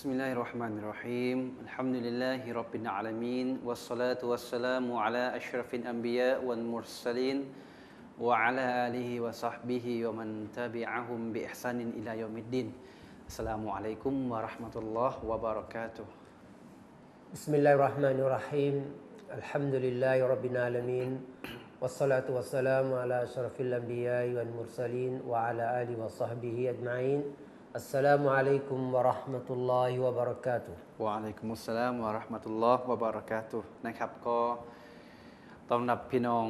بسم الله الرحمن الرحيم الحمد لله رب العالمين والصلاة والسلام على أشرف الأنبياء والمرسلين وعلى آله وصحبه ومن تبعهم بإحسان إلى يوم الدين السلام عليكم ورحمة الله وبركاته بسم الله الرحمن الرحيم الحمد لله رب العالمين والصلاة والسلام على أشرف الأنبياء والمرسلين وعلى آله وصحبه أجمعين السلام عليكم ورحمة الله وبركاته วะอะลัยกุมุสสลามวะเราะห์มะตุลลอฮ์วะบารากาตุฮ์นะครับก็ต้อนรับพี่น้อง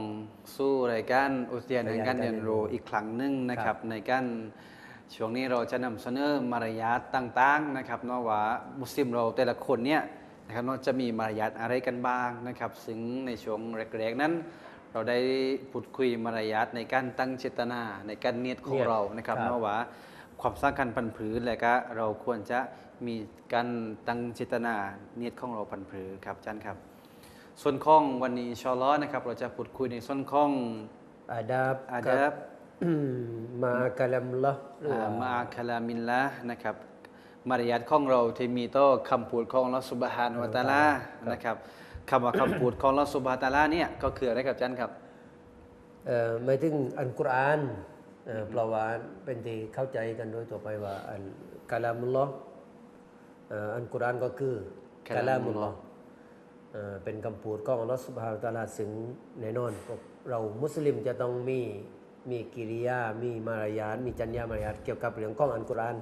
สู้รายการอุทยานแห่งการเรียนรู้อีกครั้งหนึ่งนะครับ ในการช่วงนี้เราจะนำเสนอมารยาทต่างๆนะครับเนาะว่ามุสลิมเราแต่ละคนเนี่ยนะครับเนาะจะมีมารยาทอะไรกันบ้างนะครับซึ่งในช่วงแรกๆนั้น เราได้พูดคุยมารยาทในการตั้งเจตนาในการเนียดของ เนียด เรานะครับ ครับ เนาะว่า ความสร้างกันพันผือและก็เราควรจะมีการตั้งเจตนาเนียดของเราพันผือครับอาจารย์ครับ ส่วนของวันนี้อินชาอัลลอฮ์นะครับ เราจะพูดคุยในส่วนของอาดับอาดับมากะลัมละหรืออ่าว่ามาคาลามินละนะครับ มารยาทของเราที่มีต่อคำพูดของเราสุบฮานวะตะอาลานะครับคำว่าคำพูดของเราสุบฮานวะตะอาลาเนี่ยก็คืออะไรครับอาจารย์ครับเอ่อหมายถึงอันกุรอาน เออเพราะว่าเป็นที่เข้าใจกันโดยตัวไปว่าอันกะลามุลลอเอ่ออันกุรานก็คือกาลามุมุลลอเอ่อเป็นคำพูดของอัลลอฮ์สุบฮานตะอาลาซึ่งแน่นอนพวกเรามุสลิมจะต้องมีมีกิริยา มีมารยาทมีจรรยามารยาทเกี่ยวกับเรื่องของอันกุราน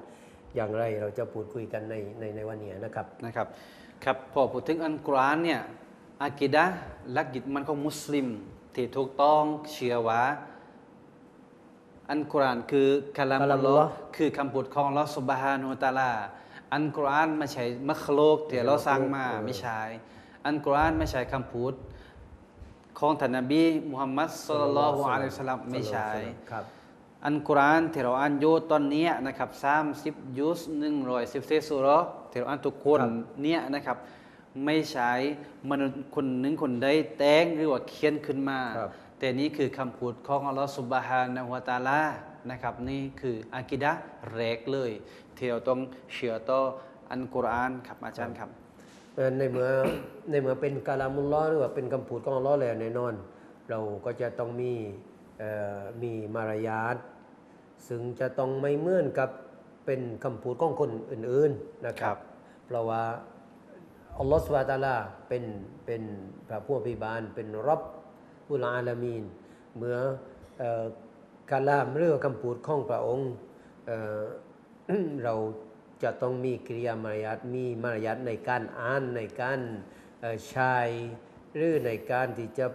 อย่างไรเราจะพูดคุยกันในในในวันนี้นะครับนะครับ ครับพอพูดถึงอันกุรานเนี่ยอากิดะลักยึดมันของมุสลิมที่ถูกต้องเชื่อว่า อันกุรอานคือคำลามคำลามุอัลลลลออฮ์ฮ์คือคำพูดของอัลลอฮ์สุบฮานุวะตะอาลา อันกุรอานไม่ใช่มัคโลกที่เราสร้างมาไม่ใช่ อันกุรอานไม่ใช่คำพูดของท่านนบีมุฮัมมัดศ็อลลัลลอฮุอะลัยฮิวะซัลลัมไม่ใช่ครับอันกุรอานที่เราอ่านอยู่ตอนเนี้ยนะครับสามสิบยุสหนึ่งร้อยสิบเซสุเราะห์ที่เราอ่านทุกคนครับเนี่ยนะครับ ไม่ใช่มนุษย์คนหนึ่งคนใดแต่งหรือว่าเขียนขึ้นมาครับ แต่นี่คือคำพูดของอัลลอฮฺสุบฮานะฮูวะตะอาลานะครับ นี่คืออากิดะห์แรกเลยที่เราต้องเชื่อต่ออันกุรอานครับอาจารย์ครับเอ่อในเมื่อในเมื่อเป็นกาลามุลลอฮ์หรือว่าเป็นคำพูดของอัลลอฮ์แล้วแน่นอน เราก็จะต้องมีเอ่อมีมารยาทซึ่งจะต้องไม่เหมือนกับเป็นคำพูดของคนอื่นๆนะคครัรับบเพราะว่าอัลลอฮ์สุบฮานะฮูวะตะอาลาเป็นเป็นพระผู้อภิบาลเป็นรับ บุลอาลามีน เมื่อกาลามหรือว่าคำพูดของพระองค์เราจะต้องมีกิริยามารยาทมีมารยาทในการอ่านในการใช้หรือในการที่จะ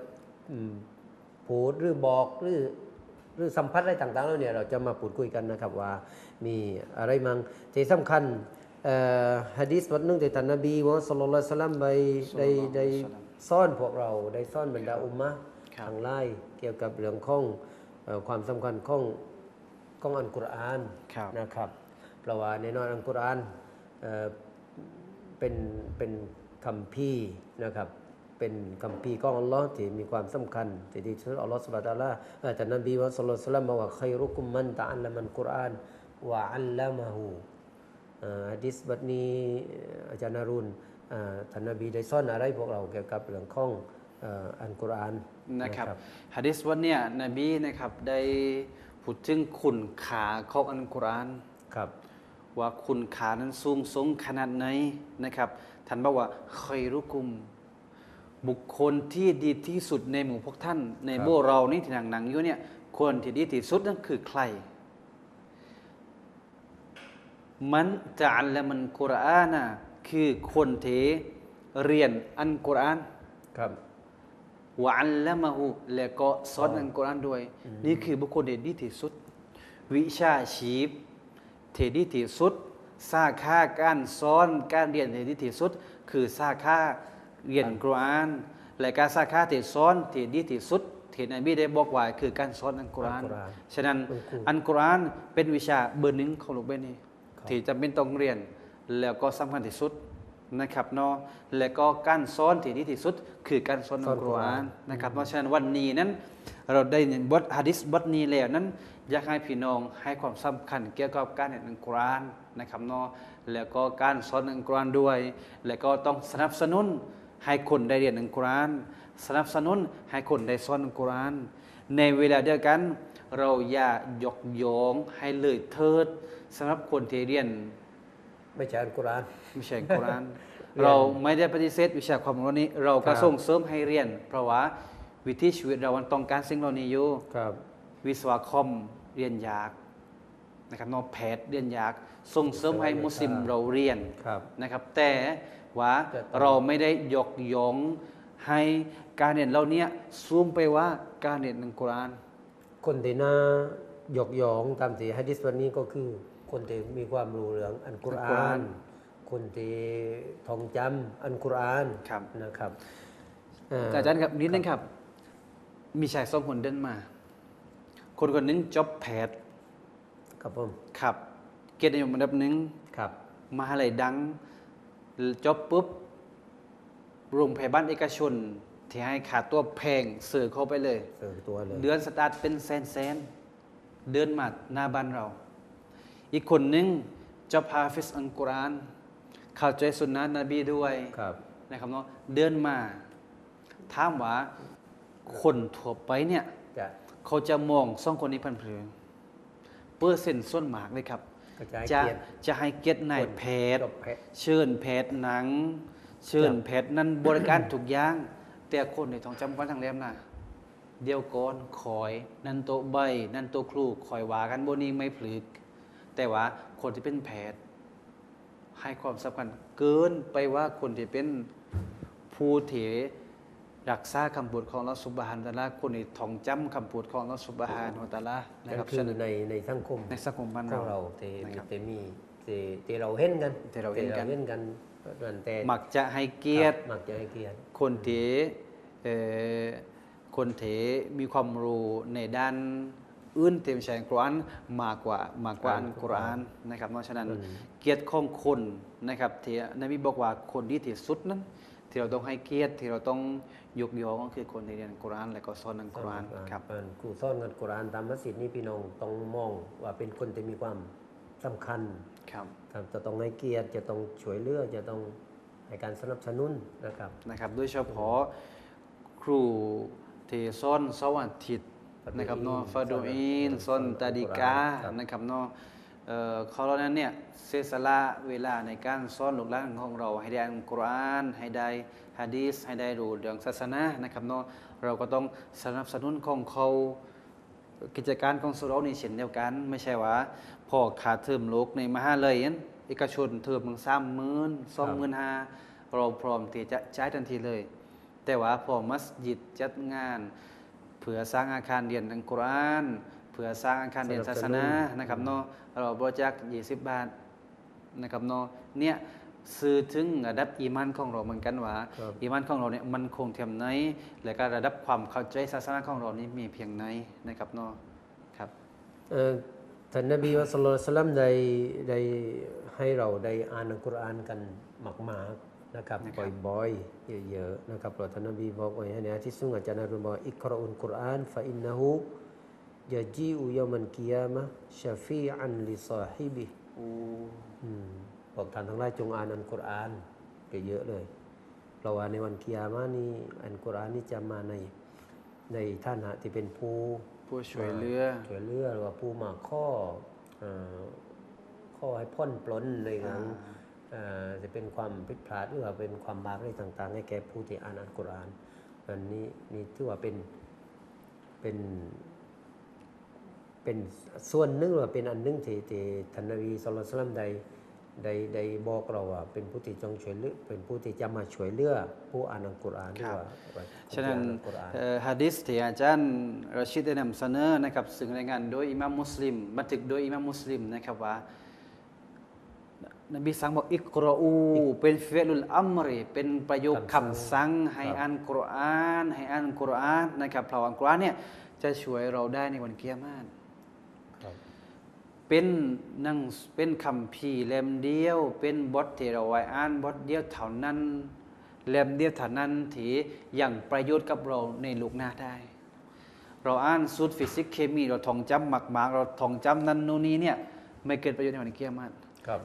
พูดหรือบอกหรือหรือสัมผัสอะไรต่างๆแล้วเนี่ยเราจะมาพูดคุยกันนะครับว่ามีอะไรมั่งที่สำคัญอ่อฮะดีษบทหนึงที่ท่านนบีมุฮัมมัดศ็อลลัลลอฮุอะลัยฮิวะซัลลัมได้ได้ได้สอนพวกเราได้สอนบรรดาอุมมะ ทางไล่เกี่ยวกับเรื่องของเอ่อความสำคัญของของอันกุรอานครับนะครับเพราะว่าในนอนอัลกุรอานเอ่อเป็นเป็นคำพี่นะครับเป็นคำพี่ของอัลลอฮ์ที่มีความสำคัญที่ที่สุดอัลลอฮ์สุบฮานะฮูวะตะอาลาเอ่อแต่นบีมุฮัมมัดศ็อลลัลลอฮุอะลัยฮิวะซัลลัมบอกว่าใครรุกุมมันตะอัลละมันกุรอานวะอัลละมะฮูเอ่อฮะดิษบทนี้อาจารย์นรุนเอ่อท่านนบีได้สอนอะไรพวกเราเกี่ยวกับเรื่องของเอ่ออัลกุรอานนะครับฮะดิษวันเนี้ยนบีนะครับได้พูดถึงคุณค่าของอันกุรอานครับว่าคุณค่านั้นสูงส่งขนาดไหนนะครับท่านบอกว่าใครรุกุม บุคคลที่ดีที่สุดในหมู่พวกท่าน ในครับโบเรานี่ที่หนังหนังๆอยู่เนี่ยคนที่ดีที่สุดนั่นคือใคร มันจะอัลละมันกุรอานะคือคนที่เรียนอันกุรอานครับ วะอัลละมะฮูและก็สอนอัลกุรอานด้วย นี่คือบุคคลที่ดีที่สุด วิชาชีพที่ดีที่สุดสาขาการสอนการเรียนที่ดีที่สุด คือสาขาเรียนกุรอานและการสาขาที่สอนที่ดีที่สุดที่นบีได้บอกไว้คือการสอนอัลกุรอานอัลกุรอานฉะนั้นคุณครูอัลกุรอานเป็นวิชาเบอร์หนึ่งของโลกใบนี้ครับที่จำเป็นต้องเรียนแล้วก็สำคัญที่สุด นะครับเนาะและก็การสอนที่ดีที่สุด คือการสอนสอัอนลกุรกุรอาอานนนะครับเพราะฉะนั้นวันนี้นั้น เราได้บทฮะดิษบทนี้แล้วนั้นอยากให้พี่น้องให้ความสำคัญเกี่ยวกับการเรียนอัลกุรอานนะครับเนาะแล้วก็การสอนอัลกุรอานด้วย แล้วก็ต้องสนับสนุนให้คนได้เรียนอัลกุรอานสนับสนุนให้คนได้สอนอัลกุรอานในเวลาเดียวกัน เราอย่ายกโยงให้เลยเทิดสำหรับคนที่เรียน ไม่ใช่อัลกุรอานวิชาอัลกุรอานเรียนเราไม่ได้ปฏิเสธวิชาความรู้นี้ เราก็ครับส่งเสริมให้เรียน เพราะว่าวิถีชีวิตเรามันต้องการสิ่งเหล่านี้อยู่ครับวิศวะคอมเรียนยากนะครับนอกแพทย์เรียนยากส่งเสริมให้มุสลิมเราเรียนครับนะครับ แต่ว่าแต่ต้องเราไม่ได้ยกยงให้การเรียนเหล่านี้ซูมไปว่าการเรียนอัลกุรอานคนที่น่ายกยองตามที่ฮะดิษวันนี้ก็คือ คนที่มีความรู้เรื่องอันกุรอัลกุรอาอานนคนที่ท่องจำอันกุรอานครับนะครับแต่อาจารย์ครับนิดนึงครับ มีชายสองคนเดินมา คนคนหนึงจบแพทย์ครับผมครับเกียรตินิยมอันดับหนึ่งครับมหาลัยดังจบปุ๊บโรงพยาบาลเอกชน ที่ให้ค่าตัวแพงเสือเข้าไปเลยเสิร์ฟตัวเลยเดือนสตาร์ทเป็นแสนแสนๆเดินมาหน้าบ้านเรา อีกคนหนึงจบฮาฟิสอัลกุรอานเข้าใจสุนนะนบีด้วยครับนะครับเนาะเดินมาถามว่าคนทั่วไปเนี่ยจะเขาจะมองสองคนนี้พันเพลิงเปอร์เซ็นต์ส่วนมากเลยครับกระจายจะเกียรติจะให้เกียรตินายแพทย์จบแพทย์เชิญแพทย์หนัง เชิญแพทย์นั้นบริการทุกอย่าง แต่คนในท้องจำวันทางแรมน่ะเดียวก่อนคอย นั่นโตะใบ นั่นโตะครูคอยว่ากันบนนี้ไม่พลึก แต่ว่าคนที่เป็นแพทย์ ให้ความสำคัญเกินไปว่าคนที่เป็นผู้ที่รักษาคำพูดของเราสุบฮานตะอาลาคนที่ท่องจำคำพูดของเราสุบฮานตะอาลานะนั่นครับคือฉะนั้นในในสังคมในสังคมบ้านของเราเราที่นะครับที่มีที่ที่เราเห็นกันที่เราเห็นกันเห็นกันนั่นแต่มักจะให้เกียรติคบมักจะให้เกียรติคนที่เอ่อคนที่มีความรู้ในด้าน อื่นเต็มใช้อัลกุรอานมากกว่ามากกว่าอัลกุรอานนะครับเพราะฉะนั้นเกียรติของคนนะครับที่นบีบอกว่าคนที่ที่สุดนั้น ที่เราต้องให้เกียรติที่เราต้องยกย่องก็คือคนที่เรียนอัลกุรอานและก็สอนอัลกุรอานครับอ่านครูสอนกันกุรอานตามมัสยิดนี่พี่น้องต้องมองว่าเป็นคนที่มีความสำคัญครับครับจะต้องให้เกียรติจะต้องช่วยเหลือจะต้องให้การสนับสนุนนะครับนะครับ โดยเฉพาะครูที่สอนเสาร์อาทิตย์ นะครับเนาะฟาดูอินสอนตาดิกาครับนะครับเนาะเอ่อเขาเหล่านั้นเนี่ยเสียสละเวลาในการสอนลูกหลานของเรา ให้ได้อ่านกุรอานให้ได้ฮะดีษให้ได้รู้เรื่องศาสนานะครับเนาะเราก็ต้องสนับสนุนของเขากิจการของสุเรานี่เช่นเดียวกัน ไม่ใช่ว่าพอขาดเทอมลูกในมหาลัยนั้นเอกชนเทอมมึงสามหมื่นสองหมื่นห้าเราพร้อมที่จะจ่ายทันทีเลย แต่ว่าพอมัสยิดจัดงาน เพื่อสร้างอาคารเรียนอัลกุรอานเพื่อสร้างอาคารเรียนศาสนานะครับเนาะเราบริจาค20บาทนะครับเนาะเนี่ยสื่อถึงระดับอีมานของเราเหมือนกันว่าครับอีมานของเราเนี่ยมันคงเทียมไหน และก็ระดับความเข้าใจศาสนาของเรานี่มีเพียงไหนนะครับเนาะครับเอ่อท่านนบีมุฮัมมัดสุลลัมได้ได้ให้เราได้อ่านอัลกุรอานกันมากๆ นะครับนะครับบ่อยๆเยอะๆนะครับเพราะท่านนบีบอกไว้ในอาทิตย์สุงอาจารย์อารุณบอกอิกรอุลกุรอานฟะอินนะฮูยะจีอุยามันกิยามะชะฟีอันลิซาฮิบิโอ้อืมบอกท่านทั้งหลายจงอ่านอัลกุรอานเยอะๆเลยเพราะว่าในวันกิยามะนี้อัลกุรอานนี่จะมาในในท่านะที่เป็นผู้ผู้ช่วยเหลือช่วยเหลือหรือว่าผู้มาข้อเอ่อข้อให้พ้นปลนในเรื่องเอ่อ จะเป็นความผิดพลาดหรือว่าเป็นความบาปอะไรต่างๆ ให้แก่ผู้ที่อ่านอัลกุรอานอันนี้นี่ถือว่าเป็นเป็นเป็นส่วนหนึ่งหรือว่าเป็นอันหนึงที่ที่ท่านนบีสุลต่านสลัมได้ได้ได้บอกเราว่าเป็นผู้ที่จงช่วยเหลือเป็นผู้ที่จะมาช่วยเหลือผู้อ่านอัลกุรอานหรือว่าผู้ฉะนั้นที่อ่าอัลกุรอานเอ่อฮะดิษที่อาจารย์รชิดได้นำเสนอนะครับซึ่งรายงานโดยอิหมัมมุสลิมบันทึกโดยอิหมัมมุสลิมนะครับว่า นบีสั่งบอกอิกรออูเป็นเฟลุลอัมรีเป็นประโยคคำสั่งให้อ่านกุรอานให้อ่านกุรอานนะครับเพราะว่ากุรอานเนี่ยจะช่วยเราได้ในวันเกียรมาตครับเปเป็นหนังเป็นคำพีร์เล่มเดียว เป็นบทที่เราไว้อ่านบทเดียวเท่านั้นเล่มเดียวเท่านั้นที่ยังประโยชน์กับเราในลูกหน้าได้เราอ่านสูตรฟิสิกส์เคมี เราท่องจำหมักๆเราท่องจำนันนูนนี้เนี่ยไม่เกิดประโยชน์ในวันเกียรติครับ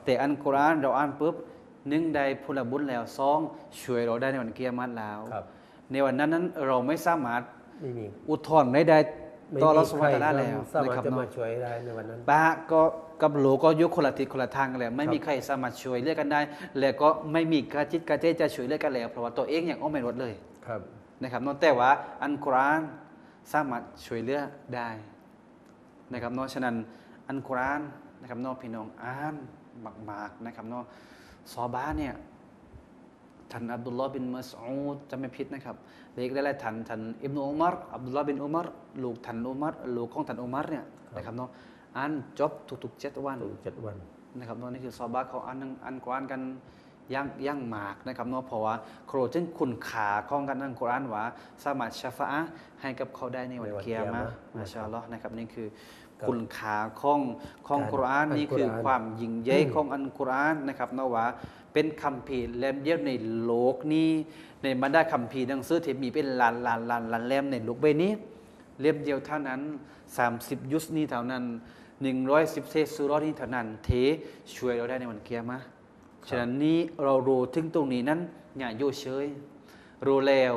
แต่อันกุรอานเราอ่านปุ๊บหนึ่งได้พลบุญแล้วสองช่วยเราได้ในวันเกียรติแล้วครับในวันนั้นนั้นเราไม่สามารถไม่มีอุทธรณ์ได้ได้ไม่ต่อมีเราสใคมัรตาแล้วสานะมารคถรับจะมาเนาะช่วยได้ในวันนั้นปะก็กับโหลก็ยกคนละทิศคนละทางกันแล้วไม่มีใครสามารถช่วยเหลือกันได้ และก็ไม่มีกระจิตกระเจจะช่วยเหลือกันแล้ว เพราะว่าตัวเองยังอ้อมไม่ลดเลยครับนะครับเนาะแต่ว่าอันกุรอานสามารถช่วยเหลือได้นะครับเนาะฉะนั้นอันกุรอานนะครับเนาะพี่น้องอ่าน มากๆนะครับเนาะซอบาเนี่ยท่านอับดุลลอฮ์บินมัสอูดจะไม่ผิดนะครับเด็กได้หลายๆท่านท่านอิบนุอุมารอับดุลลอฮ์บินอุมารลูกท่านอุมารลูกของท่านอุมารเนี่ยนะครับเนาะอ่านจบทุกๆเจ็ดวันถึงเจ็ดวันนะครับเนาะนี่คือซอบาเขาอ่านหนังอ่านกุรอานกันย่างย่างหมากนะครับเนาะเพราะว่าโครจึงคุณขาของกันอ่านกุรอานว่าสามารถชาฟาอะห์ให้กับเขาได้ในวันในวันเกียรกิยามะมะห์มาชาอัลลอฮ์นะครับนี่คือ ครับคุณขาของของการกุรอานอ่านนี่คือกุรอานความยิ่งใหญ่ของอันกุรอานนะครับเนาะว่าเป็นคำพีร์เล่มเดียวในโลกนี้ในบรรดาคำพีร์หนังสือที่มีเป็นล้านล้านล้านล้านเล่มในโลกใบนี้ เล่มเดียวเท่านั้น 30 ยุสนี้เท่านั้น 110เซสุรอนี้เท่านั้น เทช่วยเราได้ในวันเกียรมะฉะนั้นนี้เรารู้ถึงตรงนี้นั้นอย่าโยเฉยรู้แล้ว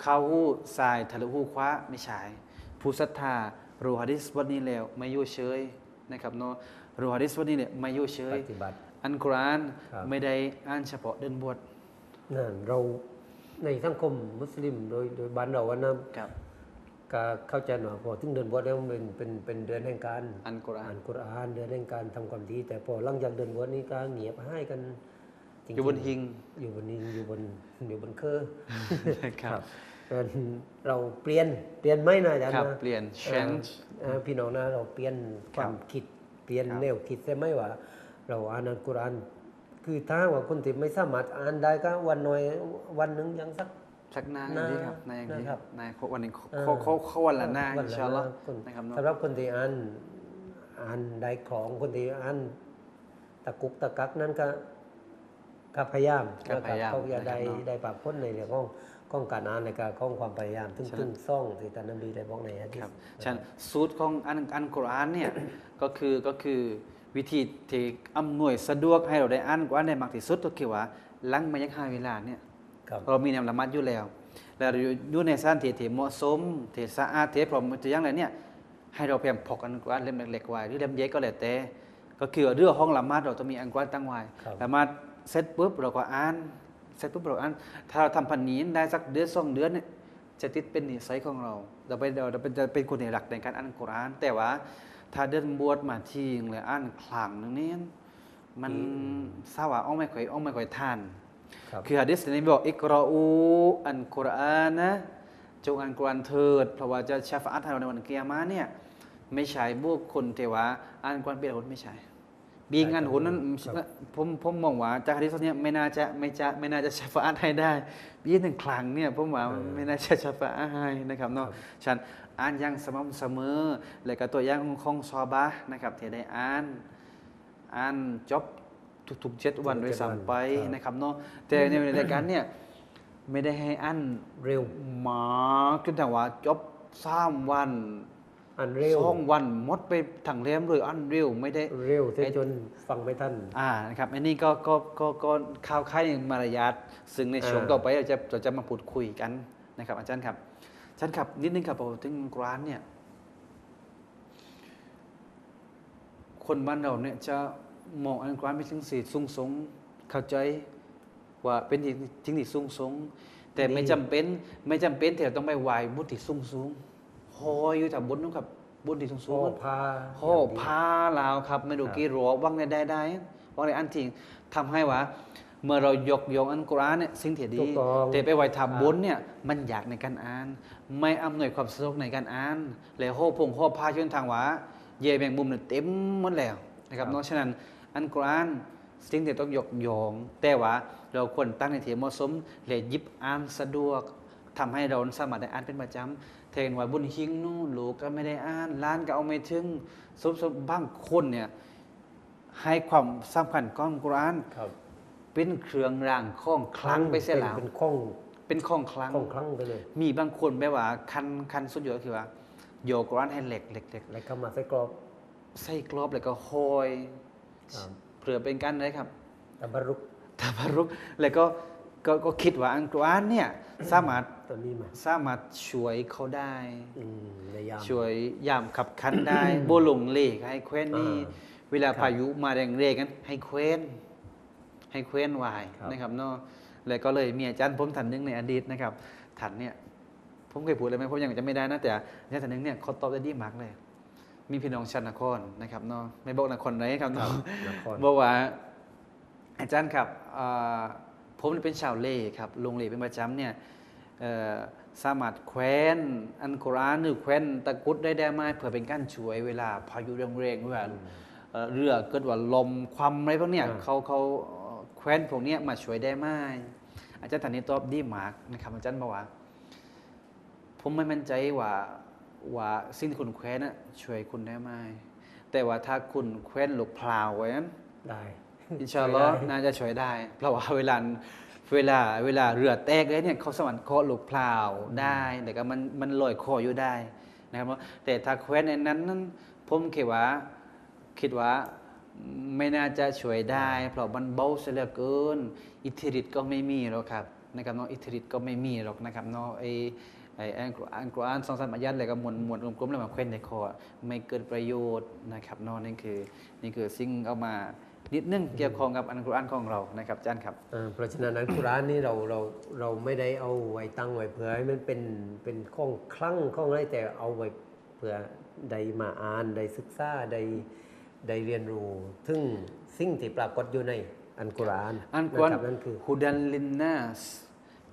เข้าหูสายทะลุหูคว้าไม่ใช่ผู้ศรัทธา รู้ฮะดิษวันนี้แล้วไม่โยเฉยนะครับเนาะรู้ฮะดิษวันนี้เนี่ยไม่โยเฉยปฏิบัติอันกุรอานครับไม่ได้อ่านเฉพาะเดินบวชนั่นเราในสังคมมุสลิมโดยโดยบ้านเราวันนั้นครับก็เข้าใจหน่อยพอถึงเดือนบวชแล้วมันเป็นเป็นเป็นเดือนแห่งการอันกุรอานอ่านกุรอานเดือนแห่งการทำความดี แต่พอหลังจากเดือนบวชนี้ก็เงียบให้กันจริงๆอยู่บนหิงอยู่บนหิงอยู่บนอยู่บนเครือครับ เอ่อเราเปลี่ยนเปลี่ยนไหมนะอาจารย์ครับนะเปลี่ยน change เอ่อพี่น้องนะเราเปลี่ยนความคิดเปลี่ยนครับ แนวคิดใช่ไหมว่า เราอ่านอัลกุรอานคือถ้าว่าคนที่ไม่สามารถอ่านได้ก็วันหน่อยวันหนึ่งยังสัก สักหน้าหน้าดีครับหน้าอย่างนี้นะครับหน้าวันหนึงเออ เขาเขาเขาวันละหน้าวัอินละชาอัลลอฮ์คนนะครับเนาะ สำหรับคนที่อ่านอ่านได้ของคนที่อ่านตะกุกตะกักนั้นก็ก็พยายามก็พยายามเขาจะได้นะครับเนาะได้ปรับพ้นในเรื่องของ ของการอ่านในการของความพยายามถึงฉะนั้นถึงซ่องที่ท่านนบีได้บอกในฮะดีษครับฉะนันสูตรของอันอันกุรอานเนี่ยก็คือก็คือวิธีที่อำนวยสะดวกให้เราได้อ่านกุรอานได้มากที่สุดก็คือว่าหลังมายักหาเวลาเนี่ยครับเรามีแนวละมัดอยู่แล้ว แล้วเราอยู่ในสถานที่ที่เหมาะสมที่สะอาดที่พร้อมตัวอย่างไรเนี่ยให้เราพยายามพกอันกุรอานเล่มเล็กๆไว้หรือเล่มใหญ่ก็แล้วแต่ก็คือเรื่องห้องละมัดเราต้องมีอันกุรอานตั้งไว้ครับละมัดเสร็จปุ๊บเราก็อ่านเสร็จปุ๊บเราอ่านถ้าเราทำพันนี้ได้สักเดือนสองเดือนเนี่ยจะติดเป็นนิสัยของเรา เราไปเราเป็นจะเป็นคนที่รักในการอ่านกุรอาน แต่ว่าถ้าเดินบวชมาทีงเลยอ่านครั้งหนึงเนี่ยมันสาวาอ้องไม่ค่อยอ้องไม่ค่อยทานครับคือฮะดิษนี้บอกอิกรออูอันกุรอานนะจงอ่านกุรอานเถิด เพราะว่าจะชาฟาอัตให้เราในวันเกียรมาเนี่ยไม่ใช่บุคคลที่ว่าอ่านกุรอานเปลี่ยนคนไม่ใช่ บีงานหุนนั้นครับผมผมมองว่าจากฮะดิษเนี้ยไม่น่าจะไม่จะไม่น่าจะชาฟาอัตให้ได้บีหนึ่งครั้งเนี่ยผมว่าไม่น่าจะชาฟาอัตให้นะครับเนาะฉันอ่านอย่างสม่ำเสมอ และก็ตัวอย่างของซอบะห์นะครับที่ได้อ่านอ่านจบทุกๆเจ็ดวันทุกๆโดยเจ็ดวันซ้ำไปครับนะครับเนาะแต่ในรายการเนี่ยไม่ได้ให้อันเร็วหมาจนถึงว่าจบสามวัน อันเร็วสองวันหมดไปถังเล่มเลยอันเร็วไม่ได้เร็วเสียจนฟังไม่ทันอ่านะครับอันนี้ก็ก็ก็ก็ข่าวค่ายมารยาทซึ่งในช่วงอ่าต่อไปเราจะเราจะมาพูดคุยกันนะครับ อาจารย์ครับอาจารย์ครับนิดนึงครับพอถึงกรานเนี่ย คนบ้านเราเนี่ยจะมองอันกรานเป็นสิ่งสีสูงสงเข้าใจว่าเป็นสิ่งที่สูงสงแต่ไม่นี่จำเป็น ไม่จำเป็นที่เราต้องไปไหวบุตรที่สูงสูง หอยอยู่แถวบนนู้นครับบุตรที่สูงสูพ่องพาโอ้พาลาวครับไม่ดูกี่รัวว่างในได้ได้ว่างในอันจริงทำให้ว่า เมื่อเรายกยองอันกุรอานเนี่ยสิ่งที่ดีถูกต้องแต่ไปไหวทับบนเนี่ยมันอยากในการอ่าน ไม่อำนวยความสะดวกในการอ่านแล้วโหพงโหพาชนทางว่าเย่แมงมุมเนี่ยเต็มหมดแล้วนะครับนอกฉะนั้นอันกุรอานสิ่งที่ต้องยกยอง แต่ว่าเราควรตั้งในที่เหมาะสมและหยิบอ่านสะดวก ทำให้เราสามารถได้อ่านเป็นประจำเทนว่าบุญหิงนู่นลูกก็ไม่ได้อ่านร้านก็เอาไม่ถึงซุบซุบบางคนเนี่ยให้ความสำคัญก้อนกุรอานครับเป็นเครื่องรางข้องคลังไปเสียแล้วเป็นข้องเป็นข้องคลังข้องคลังไปเลย มีบางคนแบบว่าคันคันสุดยอดคือว่า โยกกุรอานให้เหล็กเหล็กเหล็กแล้วเข้ามาใส่กรอบใส่กรอบแล้วก็โหยครับเพื่อเป็นการอะไรครับตะบารุกทาบารุกแล้วก็ก็ก็คิดว่าอันกุรอานเนี่ยสามารถ ตัวนี้มาสามารถช่วยเขาได้อืมในยาม ช่วยยามขับคันได้ โบหลงเลขให้เคว้นนี่อ่าเวลาครับพายุมาแรงๆกันให้เคว้นให้เคว้นวายครับ นะครับเนาะแล้วก็เลยมีอาจารย์ผมท่านหนึงในอดีตนะครับท่านเนี่ยผมเคยพูดเลยไหมผมยังจะไม่ได้นะแต่อาจารย์ท่านหนึงเนี่ยเขาตอบได้ดีมากเลย มีพี่น้องชานนครนะครับเนาะไม่บอกนครไหนครับครัเนาะบนคร บอกว่าอาจารย์ครับอ่าผมเป็นชาวเล่ครับลงเล่เป็นประจำเนี่ยเอ่อ สามารถแคว้นอันกุรอานหรือแคว้นตะกรุดได้ได้ไหมเพื่อเป็นการช่วยเวลาพายุแรงๆเวลาเอ่อเรือเกิดว่าลมความอะไรพวกเนี้ยอ่าเขาเขาเอ่อแคว้นพวกเนี้ยมาช่วยได้ไหมอาจารย์ท่านนี้ตอบดีมากนะครับอาจารย์บอกว่า ผมไม่มั่นใจว่าว่าสิ่งที่คุณแคว้นน่ะช่วยคุณได้ไหมแต่ว่าถ้าคุณแคว้นลูกพลาวไว้นั้นได้อินชาอัลลอฮ์น่าจะช่วยได้ เพราะว่าเวลา เวลาเวลาเรือแตกเลยเนี่ยเขาสวรรค์เคาะลูกพลาวได้แต่ก็มันมันลอยคออยู่ได้นะครับแต่ถ้าแคว้นในนั้นนั้นผมคิดว่าคิดว่าไม่น่าจะช่วยได้ เพราะมันเบาเสียเหลือเกิน อิทธิฤทธิ์ก็ไม่มีหรอกครับนะครับเนาะอิทธิฤทธิ์ก็ไม่มีหรอกนะครับเนาะไอไออันกรอันกรอานสองสามอายัดอะไรก็มวนมวนกลมๆแล้วมาแคว้นในคอไม่เกิดประโยชน์นะครับเนาะนี่คือนี่คือสิ่งเอามา นิดนึงเกี่ยวข้องกับอันกุรอานของเรานะครับอาจารย์ครับอ่าเพราะฉะนั้นอันกุรอานนี่เราเราเราไม่ได้เอาไว้ตั้งไว้เพื่อให้มันเป็นเป็นข้องคลั่งข้องอะไรแต่เอาไว้เพื่อได้มาอ่านได้ศึกษาได้ได้เรียนรู้ถึงสิ่งที่ปรากฏอยู่ในอันกุรอานอันกุรอานนะครับนั่นคือฮุดันลินนัส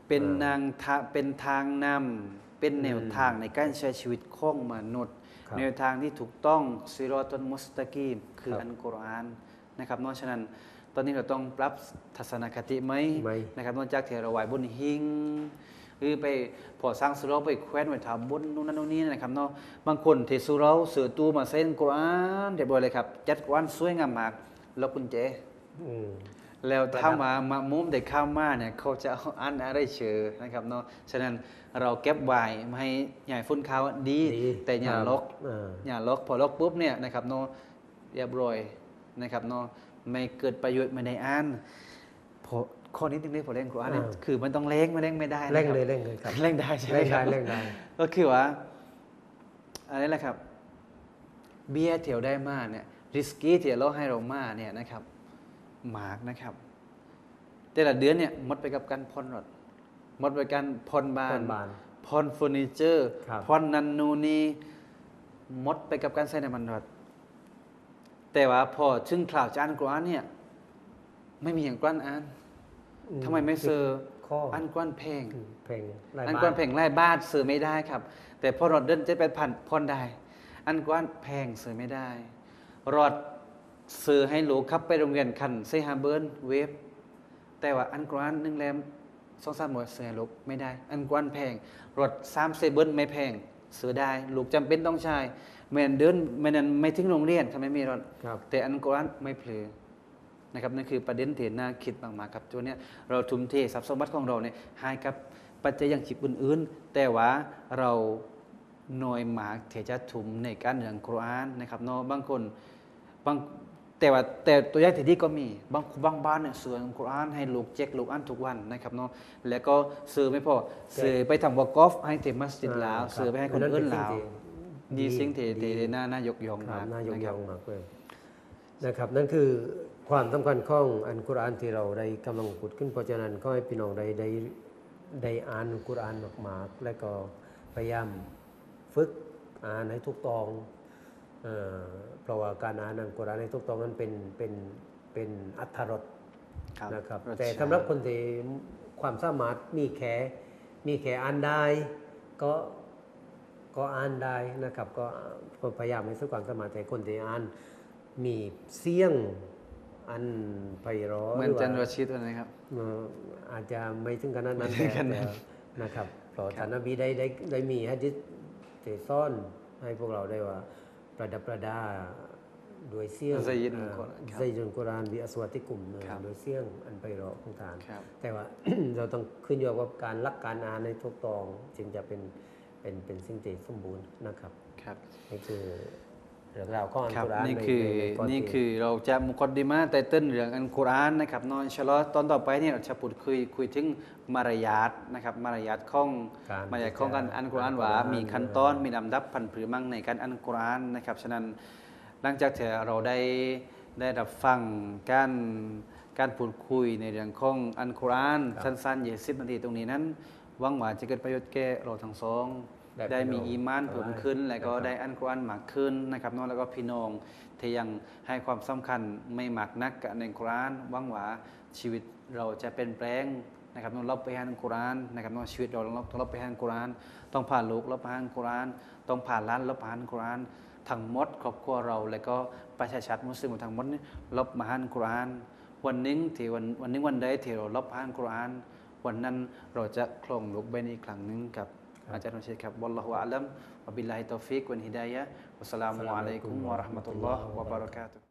เป็นอ่านนางทาเป็นทางนำเป็นแนวทางในการใช้ชีวิตของมนุษย์ครับแนวทางที่ถูกต้องซิรอตันมุสตะกีมคือครับอันกุรอาน นะครับนอกฉะนั้นตอนนี้เราต้องปรับทัศนคติไหมไหม นะครับนอกจากที่เราไหวบนหิงหรือไปพอสร้างสุเราไปแคว้นไว้ทำบนนู่นนั่นนู่นนี่นะครับเนาะบางคนเทสุเราเสือตูมาเส้นกุรอานเรียบร้อยเลยครับ จัดกุรอานสวยงามมากแล้วกุญแจ อืม แล้วถ้ามามามุมเด็กข้ามมาเนี่ยเขาจะเอาอันอะไรเชื่อนะครับเนาะฉะนั้นเราเก็บไว้ไม่ให้ใหญ่ฟุ้นเขาดี ดีแต่อย่าครับลกอ่าอย่าลกพอลกปุ๊บเนี่ยนะครับเนาะเรียบร้อย นะครับเนาะไม่เกิดประโยชน์ไม่ได้อ่านพอข้อนี้นึงเลยพอเล่นกุรอานเนี่ยอ่าคือมันต้องเล่งไม่เล่งไม่ได้นะเร่งครับเลยเร่งเลยครับเล่งได้ใช่ไหมเร่งครัได้บเร่งได้ก็คือว่าอะไรแหละครับ เบี้ยเที่ยวได้มากเนี่ยริสกี้ที่เราให้เรามาเนี่ยนะครับหมากนะครับ แต่ละเดือนเนี่ยหมดไปกับการผ่อนรถหมดไปการผ่อนบ้าผ่อนนบ้านผ่อนเฟอร์นิเจอร์ครับผ่อนนันนูนนี่หมดไปกับการใช้น้ำมันรถ แต่ว่าพอถึงข่าวจานกรานเนี่ย ไม่มีอย่างกลั้นอ่านอืมทำไมไม่เซอร์ข้ออันกลั้นเพลงอืมเพลงรายอันบ้กวนแพงไล่บ้านซื้อไม่ได้ครับ แต่พอรถเดินเจ็ดแปดพันพอนได้ อันกวนแพงซื้อไม่ได้ รถซื้อให้หลูกขับไปโรงเรียนคันเซฮาเบิร์นเวฟแต่ว่าอันกวนหนึ่งแรมสองสามหมดซื้อให้ลูกไม่ได้ อันกวนแพงรถสามเซเบิร์นไม่แพงซื้อได้ลูกจำเป็นต้องใช้ แม่นเดินไม่นั้นไม่ถึงโรงเรียนถ้าไม่มีรถครับแต่อันกรานไม่เพลอนะครับนั่นคือประเด็นที่น่าคิดมากๆครับตัวเนี้ยเราทุ่มเททรัพย์สมบัติของเราเนี่ยให้กับปัจจัยอย่างชีพอื่น ๆ แต่ว่าเราหน่อยหมากที่จะทุ่มในการเรียนกุรอานนะครับเนาะบางคนบางแต่ว่าแต่ตัวอย่างที่ดีก็มีบางบางบ้านเนี่ยซื้ออัลกุรอานให้ลูกเจ๊กลูกอ่านทุกวันนะครับเนาะแล้วก็ซื้อไม่พอซื้อไปทำวอกอฟให้เต็มมัสยิดลาวอ่าครับซื้อไปให้คนอื่นลาวอันนั้นเป็น ดีสิ่สิ่งงที่ที่ดีที่น่าน่ายกย่องครัมาบกน่ายกนะคย่รัอบงมากเลยนะครับ นั่นคือความสำคัญของอันกุรอานที่เราได้กำลังพูดขึ้นเพราะฉะนั้นก็ให้พี่น้องได้ได้ได้อ่านกุรอานมากๆและก็พยายามฝึกอ่านให้ถูกต้องเอ่อเพราะว่าการอ่านอันกุรอานให้ถูกต้องนั้นเป็นเป็นเป็นอัธรสครับนะครับรสแต่ชาติสำหรับคนที่ความสามารถมีแค่มีแค่อ่านได้ก็ ก็อ่านได้นะครับ ก็ก็พยายามให้สุดความสามารถแต่คนที่อ่านมีเสียงอันไพเราะเหมือนหรืจันว่ารชิตอะไรครับเอ่ออาจจะไม่ถึงขนาดนั้นไม่ถึงขนาดแต่แต่นะครับเพต่อครับท่านนบีได้ได้ได้มีฮะดิษเตซ่อนให้พวกเราได้ว่า ประดับประดาโดยเสียงซัยยิดอ่ากุรอานครับซัยยิดกุรอานบิอัสวาติกุมนะครับโดยเสียงอันไพเราะของทานครับแต่ว่าเราต้องขึ้นอยู่กับการรักการอ่านในทุกตองจึงจะเป็น เป็นเป็นสิ่งที่สมบูรณ์นะครับครับนี่คือเรื่องราวของอันครับกุรอานนี่ในคือในในนี่ที่คือเราจะมุคอดดิมาแต่ต้นเรื่องอันกุรอานนะครับเนอนชะลอตอนต่อไปเนี่ยเราจะพูดคุยคุยถึงมารยาทนะครับมารยาทของการมารยาทของการอ่านกุรอานว่าอ่านกุรอานมีขั้นตอนมีลำดับพันผือมั่งในการอ่านกุรอานนะครับฉะนั้นหลังจากที่เราได้ได้รับฟังการการพูดคุยในเรื่องของอันกุรอานสั้นๆยี่สิบนาทีตรงนี้นั้นห วังว่าจะเกิดประโยชน์แก่เราทั้งสอง ได้ได้มีประโยชน์อีมานเพิ่มขึ้น แล้วก็นะครับได้อันกุรอานมากขึ้นนะครับเน้องแล้วก็พี่น้องที่ยังให้ความสำคัญไม่มากนักกับในกุรอานหวังว่าชีวิตเราจะเป็นแปลงนะครับเน้องเราไปอ่านกุรอานนะครับเน้องชีวิตเราเราเราไปอ่านกุรอาน ต้องผ่านลูกเราไปอ่านกุรอาน ต้องผ่านร้านเราไปอ่านกุรอานทั้งหมดครอบครัวเรา แล้วก็ประชาชาติมุสลิมทั้งหมดนี่เรามาอ่านกุรอาน วันหนึงที่วันวันหนึงวันใดที่เรารับอ่านกุรอาน วันนั้นเราจะคลองลูกใบนี้อีกครั้งหนึงกับอาจารย์นชิตครับวัลลอฮุอาลัมวะบิลลาฮิตอฟิกวันฮิดายะฮ์วัสสลามุอะลัยกุมวะเราะห์มะตุลลอฮ์วะบะเราะกาตุฮ์